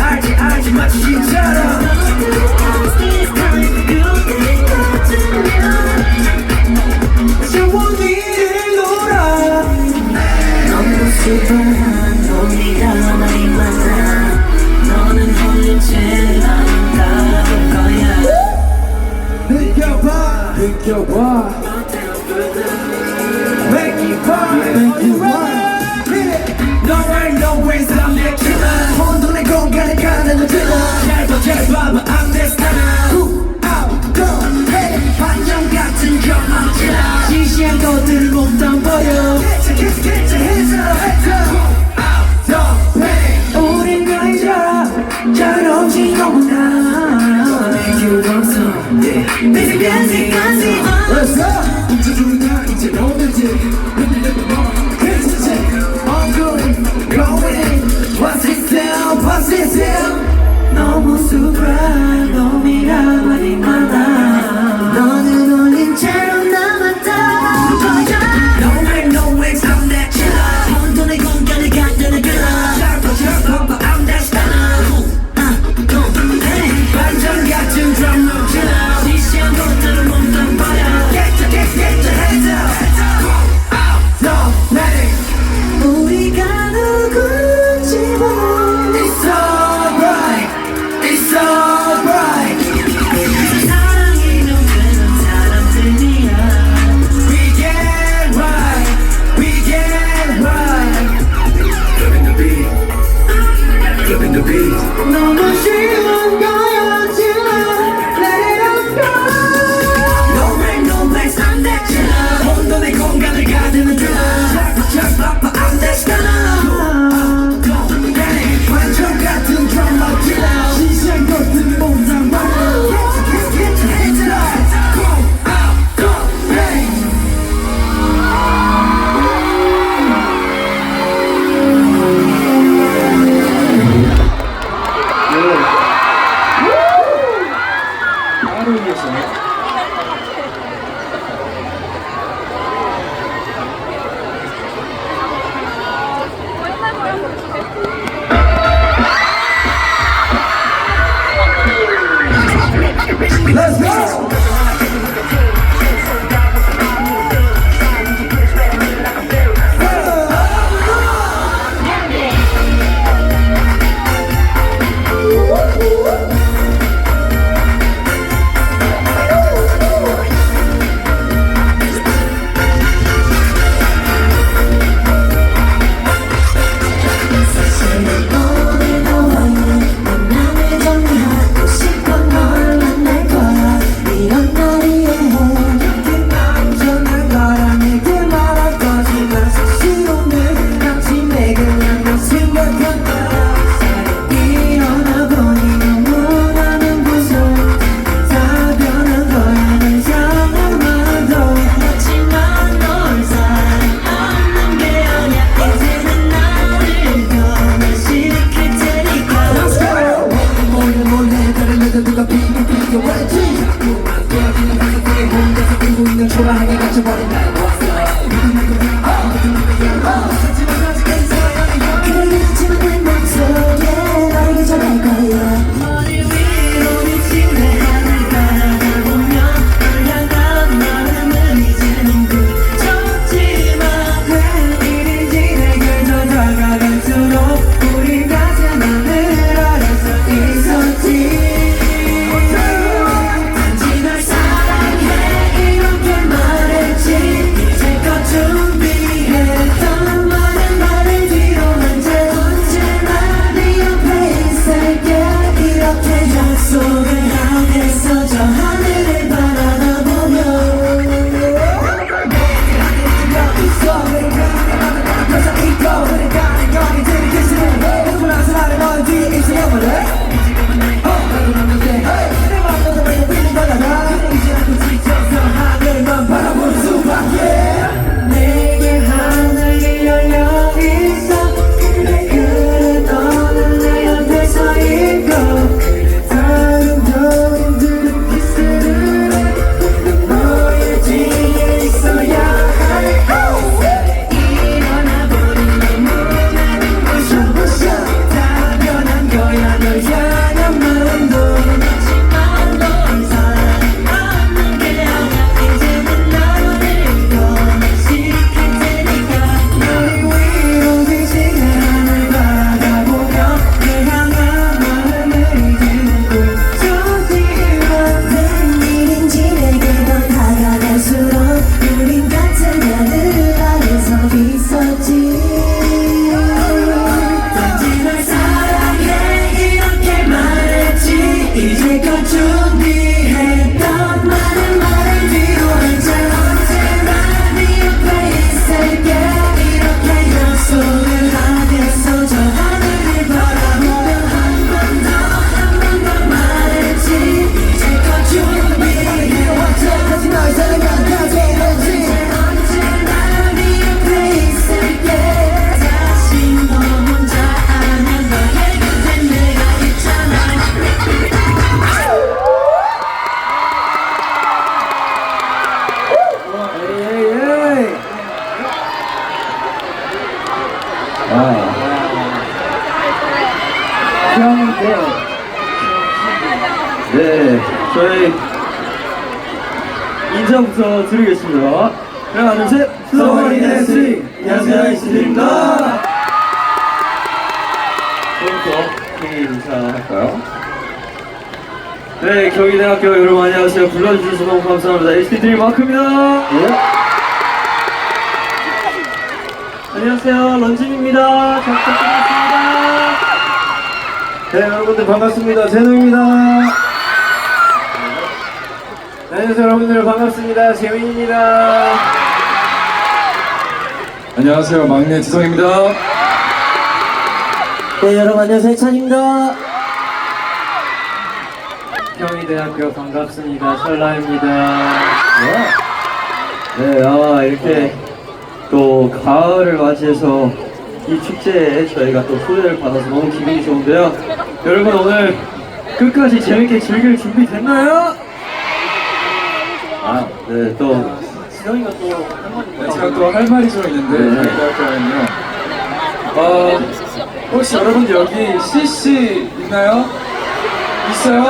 알지 알지 마치 진짜로 Make it fun, make it fun Just 봐봐 I'm this now Who out go hey 반영 같은 경험자 진시한 것들을 못 담버려 개차 개차 개차해 인사부터 드리겠습니다. 하나, 둘, 셋. 소머리 댄스. 안녕하세요, 이슬입니다. 처음부터 개인 인사할까요? 네, 경희대학교 여러분 안녕하세요. 불러주셔서 너무 감사합니다. HT 마크입니다. 안녕하세요, 런쥔입니다. 잘 부탁드리겠습니다. 네, 여러분들 반갑습니다. 제노입니다. 네, 안녕하세요, 여러분들 반갑습니다. 재민입니다. 안녕하세요 막내 지성입니다 네 여러분 안녕하세요 찬입니다 경희대학교 반갑습니다. 설라입니다. 네, 아, 이렇게 또 가을을 맞이해서 이 축제에 저희가 또 초대를 받아서 너무 기분이 좋은데요. 여러분 오늘 끝까지 재밌게 즐길 준비 됐나요? 아, 네, 또 지성이가 또 한마디 제가 또 할 말이 좀 있는데 네. 할 거는요. 어, 혹시 여러분들 여기 CC 있나요? 있어요?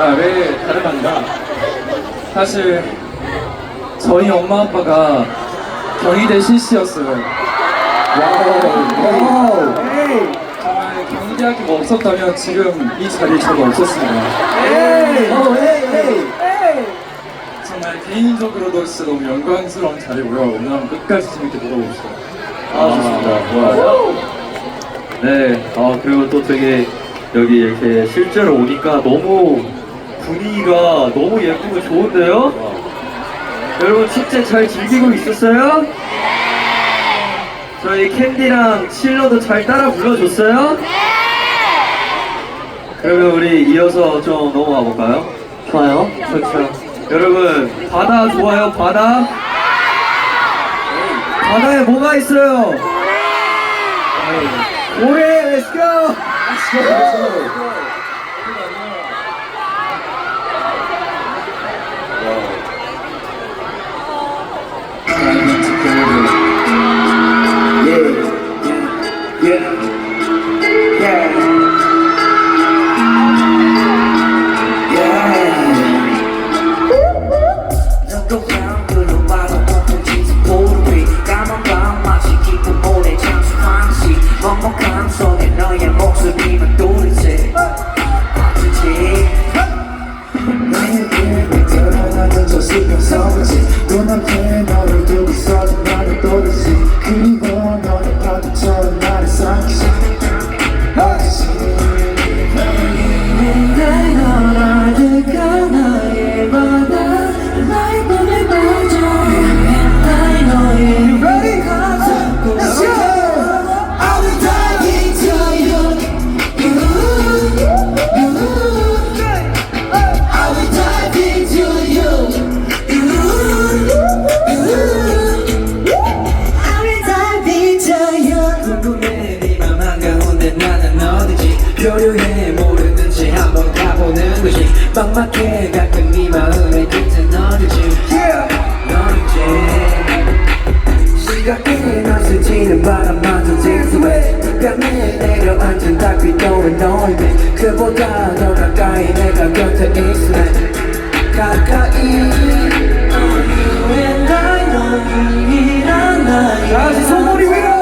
아왜 다름 아니라. 사실 저희 엄마 아빠가 경희대 CC였어요. 정말 경희대학교가 없었다면 지금 이 자리에 저가 없었습니다 정말 개인적으로도 진짜 너무 영광스러운 자리고요. 오늘 한번 끝까지 재밌게 놀아봅시다. 아, 좋습니다. 좋아요. 네, 아, 그리고 또 되게 여기 이렇게 실제로 오니까 너무 분위기가 너무 예쁘고 좋은데요? 여러분 축제 잘 즐기고 있었어요? 저희 캔디랑 칠러도 잘 따라 불러줬어요? 그러면 우리 이어서 좀 넘어가 볼까요? 좋아요. 좋죠. 여러분, 바다 좋아요, 바다? 바다에 뭐가 있어요? 고래, 렛츠고! Yeah, 스치는 바람마저 질투해 깜에 내려앉은 달빛도에 너를 봐 그보다 더 가까이 내가 곁에 있을래. 가까이. You and I 너 유일한 나의 다시 소머리 위로!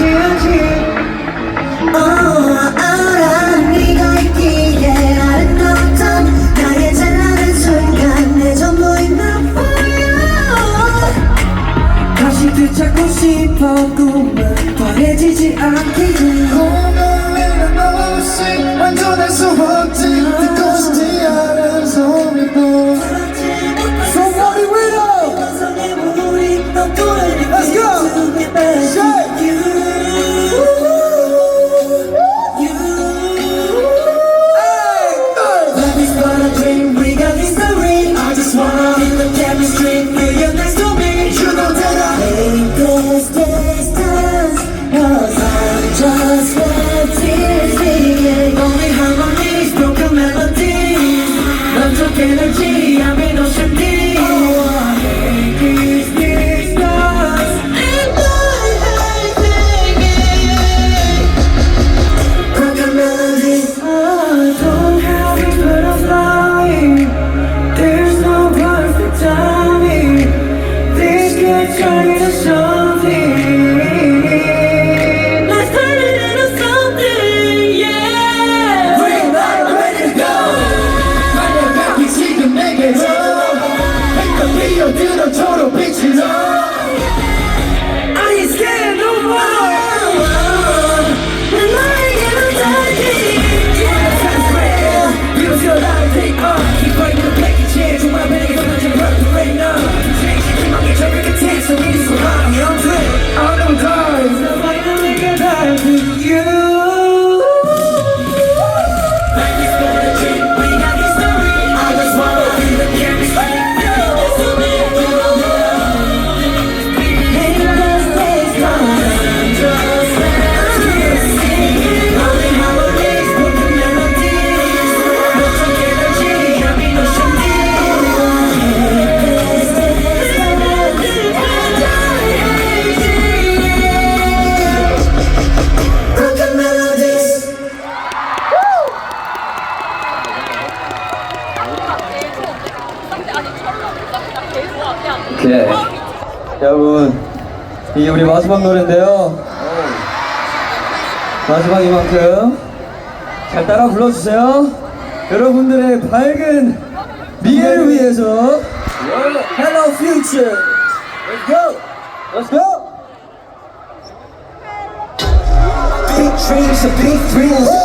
you. 들어처럼 빛이 나. 우리 마지막 노래인데요. 마지막이만큼 잘 따라 불러주세요. 여러분들의 밝은 미래를 위해서 Hello Future! Let's go! Let's go! Big dreams and big dreams!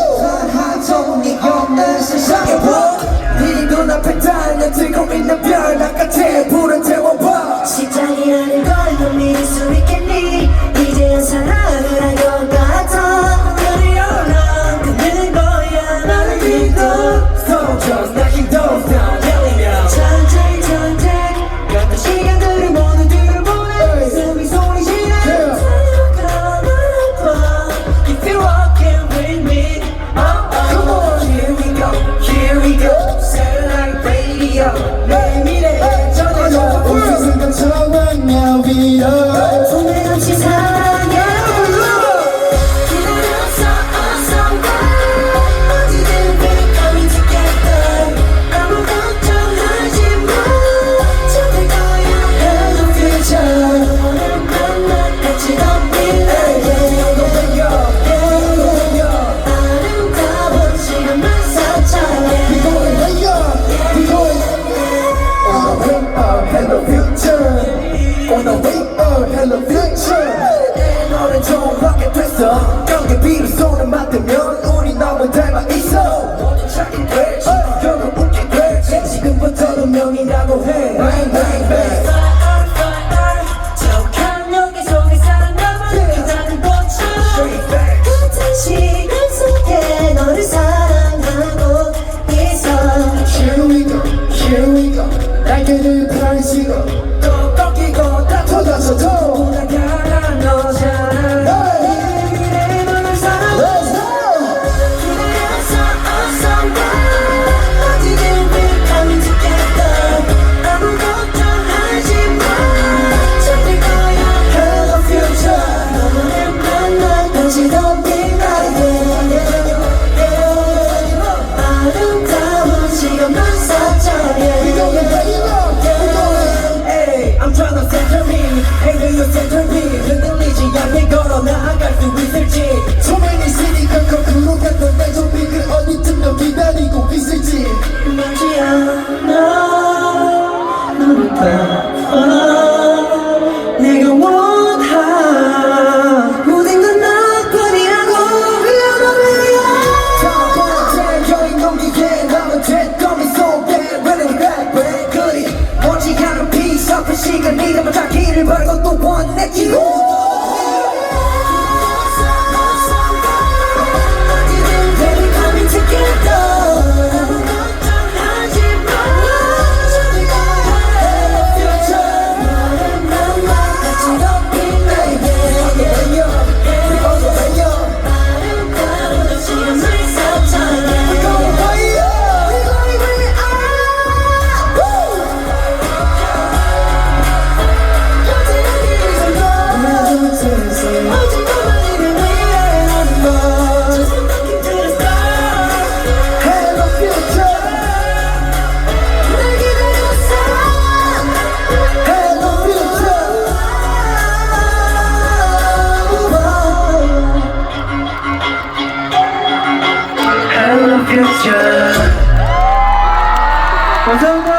감사합니다.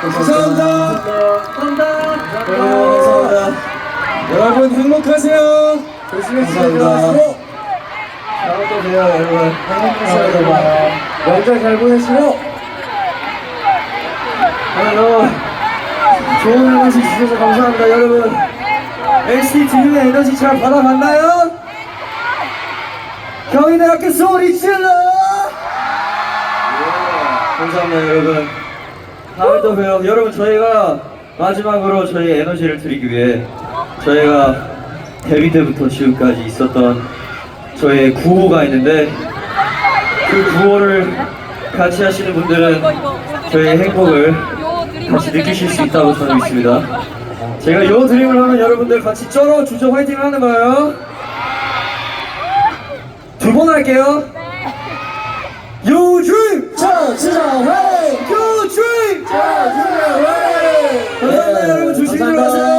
감사합니다. 감사합니다. 여러분 감사합니다. 여러분 행복하세요. 열심히 감사합니다. 잘 보세요, 여러분. 행복하세요. 명절 잘 보내시고. 아, 너무 좋은 에너지 주셔서 감사합니다, 여러분. NCT 드림의 에너지 잘 받아갔나요? 경희대 학교 소리 질러! 예, 감사합니다, 여러분. 다음에 또 봬요. 여러분, 저희가 마지막으로 저희 에너지를 드리기 위해 저희가 데뷔 때부터 지금까지 있었던 저의 구호가 있는데 그 구호를 같이 하시는 분들은 저희의 행복을 같이 느끼실 수 있다고 저는 믿습니다. 제가 요 드림을 하면 여러분들 같이 쩔어 주저 화이팅 하는 거예요. 두 번 할게요. You dream! 저 주정회! 요즘 자치장회 감사합니다 네, 여러분 조심히 들어가세요